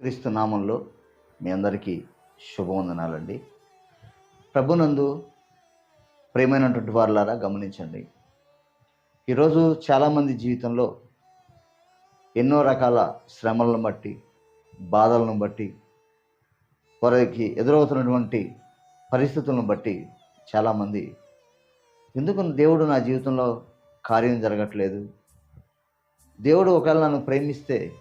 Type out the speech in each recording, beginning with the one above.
క్రీస్తు నామంలో మీ అందరికీ శుభవందనాలండి. ప్రభునందు ప్రేమైనటువంటి వారులారా గమనించండి. ఈరోజు చాలామంది జీవితంలో ఎన్నో రకాల శ్రమలను బట్టి బాధలను బట్టి వారికి ఎదురవుతున్నటువంటి పరిస్థితులను బట్టి చాలామంది ఎందుకు దేవుడు నా జీవితంలో కార్యం జరగట్లేదు? దేవుడు ఒకవేళ నన్ను ప్రేమిస్తే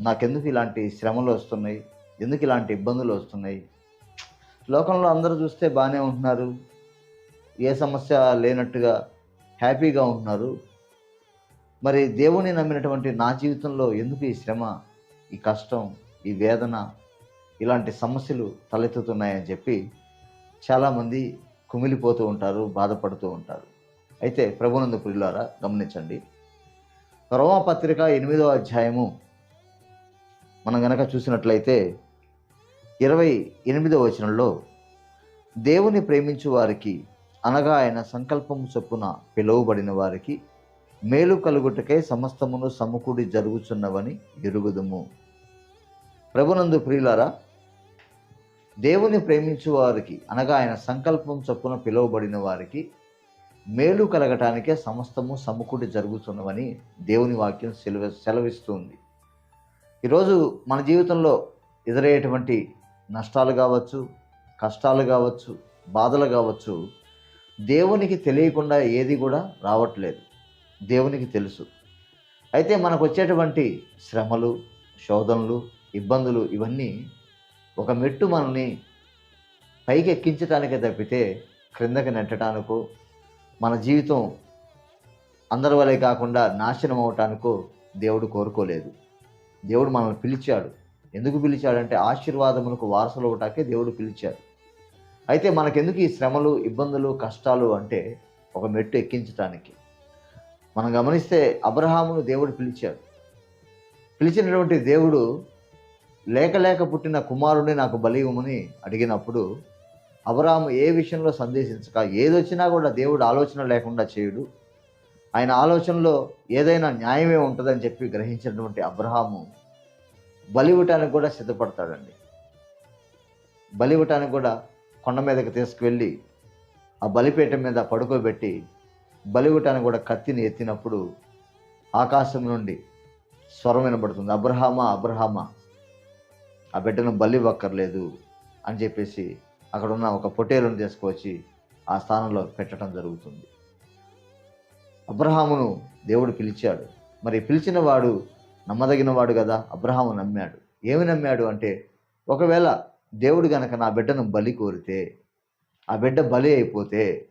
నాకెందుకు ఇలాంటి శ్రమలు వస్తున్నాయి? ఎందుకు ఇలాంటి ఇబ్బందులు వస్తున్నాయి? లోకంలో అందరూ చూస్తే బాగానే ఉంటున్నారు. ఏ సమస్య లేనట్టుగా హ్యాపీగా ఉంటున్నారు. మరి దేవుని నమ్మినటువంటి నా జీవితంలో ఎందుకు ఈ శ్రమ ఈ కష్టం ఈ వేదన ఇలాంటి సమస్యలు తలెత్తుతున్నాయని చెప్పి చాలామంది కుమిలిపోతూ ఉంటారు బాధపడుతూ ఉంటారు. అయితే ప్రభునందు ప్రియులారా గమనించండి. రోమపత్రిక ఎనిమిదో అధ్యాయము మనం గనక చూసినట్లయితే ఇరవై ఎనిమిదో వచనంలో దేవుని ప్రేమించు వారికి అనగా ఆయన సంకల్పము చొప్పున పిలువబడిన వారికి మేలు కలుగుటకై సమస్తమును సమకూడి జరుగుచున్నవని ఎరుగుదుము. ప్రభునందు ప్రియులారా దేవుని ప్రేమించు వారికి అనగా ఆయన సంకల్పం చొప్పున పిలువబడిన వారికి మేలు కలగటానికే సమస్తము సమకూడి జరుగుతున్నవని దేవుని వాక్యం సెలవు సెలవిస్తుంది. ఈరోజు మన జీవితంలో ఎదురయ్యేటువంటి నష్టాలు కావచ్చు కష్టాలు కావచ్చు బాధలు కావచ్చు దేవునికి తెలియకుండా ఏది కూడా రావట్లేదు. దేవునికి తెలుసు. అయితే మనకు వచ్చేటువంటి శ్రమలు శోధనలు ఇబ్బందులు ఇవన్నీ ఒక మెట్టు మనల్ని పైకి ఎక్కించడానికే తప్పితే క్రిందకి నెట్టడానికో మన జీవితం అందరి వలె కాకుండా నాశనం అవటానికో దేవుడు కోరుకోలేదు. దేవుడు మనల్ని పిలిచాడు. ఎందుకు పిలిచాడంటే ఆశీర్వాదములకు వారసులు అవటాకే దేవుడు పిలిచాడు. అయితే మనకెందుకు ఈ శ్రమలు ఇబ్బందులు కష్టాలు అంటే ఒక మెట్టు ఎక్కించటానికి? మనం గమనిస్తే అబ్రహామును దేవుడు పిలిచాడు. పిలిచినటువంటి దేవుడు లేక లేక పుట్టిన కుమారుడిని నాకు బలి ఇవ్వమని అడిగినప్పుడు అబ్రహాము ఏ విషయంలో సందేశించక ఏదొచ్చినా కూడా దేవుడు ఆలోచన లేకుండా చేయుడు. ఆయన ఆలోచనలో ఏదైనా న్యాయమే ఉంటుందని చెప్పి గ్రహించినటువంటి అబ్రహాము బలివటానికి కూడా సిద్ధపడతాడండి. బలివటానికి కూడా కొండ మీదకి తీసుకువెళ్ళి ఆ బలిపీఠం మీద పడుకోబెట్టి బలివటానికి కూడా కత్తిని ఎత్తినప్పుడు ఆకాశం నుండి స్వరం వినబడుతుంది. అబ్రహామా అబ్రహామా ఆ బిడ్డను బలి అని చెప్పేసి అక్కడ ఉన్న ఒక పొటేలును తీసుకువచ్చి ఆ స్థానంలో పెట్టడం జరుగుతుంది. అబ్రహామును దేవుడు పిలిచాడు. మరి పిలిచిన వాడు నమ్మదగిన వాడు కదా? అబ్రహాము నమ్మాడు. ఏమి నమ్మాడు అంటే ఒకవేళ దేవుడు గనక నా బిడ్డను బలి కోరితే ఆ బిడ్డ బలి అయిపోతే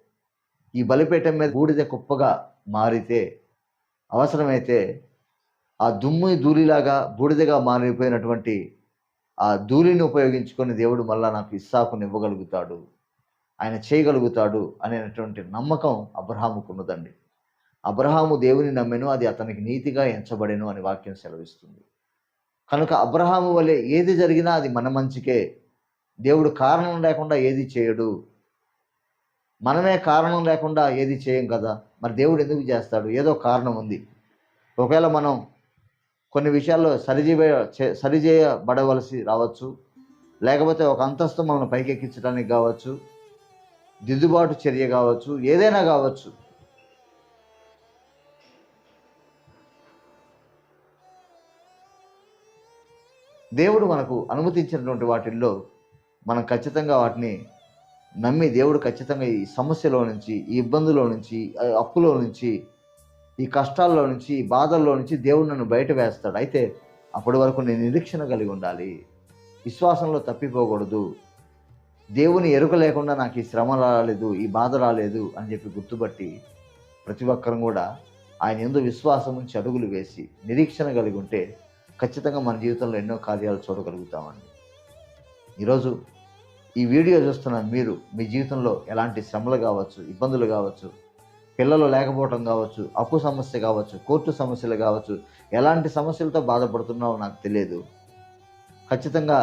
ఈ బలిపీఠం మీద బూడిద కుప్పగా మారితే అవసరమైతే ఆ దుమ్ము ధూళిలాగా బూడిదగా మారిపోయినటువంటి ఆ ధూళిని ఉపయోగించుకొని దేవుడు మళ్ళా నాకు ఇస్సాకుని ఇవ్వగలుగుతాడు. ఆయన చేయగలుగుతాడు అనేటువంటి నమ్మకం అబ్రహాముకున్నదండి అబ్రహాము దేవుని నమ్మెను అది అతనికి నీతిగా ఎంచబడెను అని వాక్యం సెలవిస్తుంది. కనుక అబ్రహాము వలె ఏది జరిగినా అది మన మంచికే. దేవుడు కారణం లేకుండా ఏది చేయడు. మనమే కారణం లేకుండా ఏది చేయం కదా? మరి దేవుడు ఎందుకు చేస్తాడు? ఏదో కారణం ఉంది. ఒకవేళ మనం కొన్ని విషయాల్లో సరిచేయ సరిచేయబడవలసి రావచ్చు. లేకపోతే ఒక అంతస్తు మనల్ని పైకెక్కించడానికి కావచ్చు. దిద్దుబాటు చర్య కావచ్చు. ఏదైనా కావచ్చు. దేవుడు మనకు అనుమతించినటువంటి వాటిల్లో మనం ఖచ్చితంగా వాటిని నమ్మి దేవుడు ఖచ్చితంగా ఈ సమస్యలో నుంచి ఈ ఇబ్బందులో నుంచి అప్పులో నుంచి ఈ కష్టాల్లో నుంచి ఈ బాధల్లో నుంచి దేవుడు నన్ను బయట వేస్తాడు. అయితే అప్పటి వరకు నేను నిరీక్షణ కలిగి ఉండాలి. విశ్వాసంలో తప్పిపోకూడదు. దేవుని ఎరుక లేకుండా నాకు ఈ శ్రమ రాలేదు ఈ బాధ రాలేదు అని చెప్పి గుర్తుపట్టి ప్రతి ఒక్కరం కూడా ఆయన ఎందు విశ్వాసం నుంచి అడుగులు వేసి నిరీక్షణ కలిగి ఉంటే ఖచ్చితంగా మన జీవితంలో ఎన్నో కార్యాలు చూడగలుగుతామండి. ఈరోజు ఈ వీడియో చూస్తున్న మీరు మీ జీవితంలో ఎలాంటి శ్రమలు కావచ్చు ఇబ్బందులు కావచ్చు పిల్లలు లేకపోవటం కావచ్చు అప్పు సమస్య కావచ్చు కోర్టు సమస్యలు కావచ్చు ఎలాంటి సమస్యలతో బాధపడుతున్నావో నాకు తెలియదు. ఖచ్చితంగా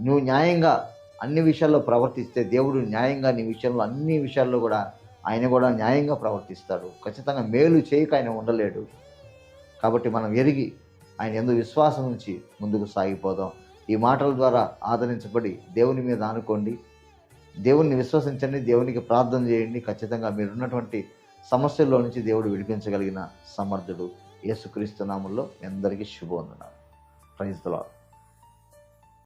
నువ్వు న్యాయంగా అన్ని విషయాల్లో ప్రవర్తిస్తే దేవుడు న్యాయంగా నీ విషయంలో అన్ని విషయాల్లో కూడా ఆయన కూడా న్యాయంగా ప్రవర్తిస్తాడు. ఖచ్చితంగా మేలు చేయక ఆయన ఉండలేడు. కాబట్టి మనం ఎరిగి ఆయన ఎందు విశ్వాసం నుంచి ముందుకు సాగిపోదాం. ఈ మాటల ద్వారా ఆదరించబడి దేవుని మీద ఆనుకోండి. దేవుణ్ణి విశ్వసించండి దేవునికి ప్రార్థన చేయండి. ఖచ్చితంగా మీరున్నటువంటి సమస్యల్లో నుంచి దేవుడు విడిపించగలిగిన సమర్థుడు యేసుక్రీస్తు నామంలో మీ అందరికీ శుభవందనాలు. Praise the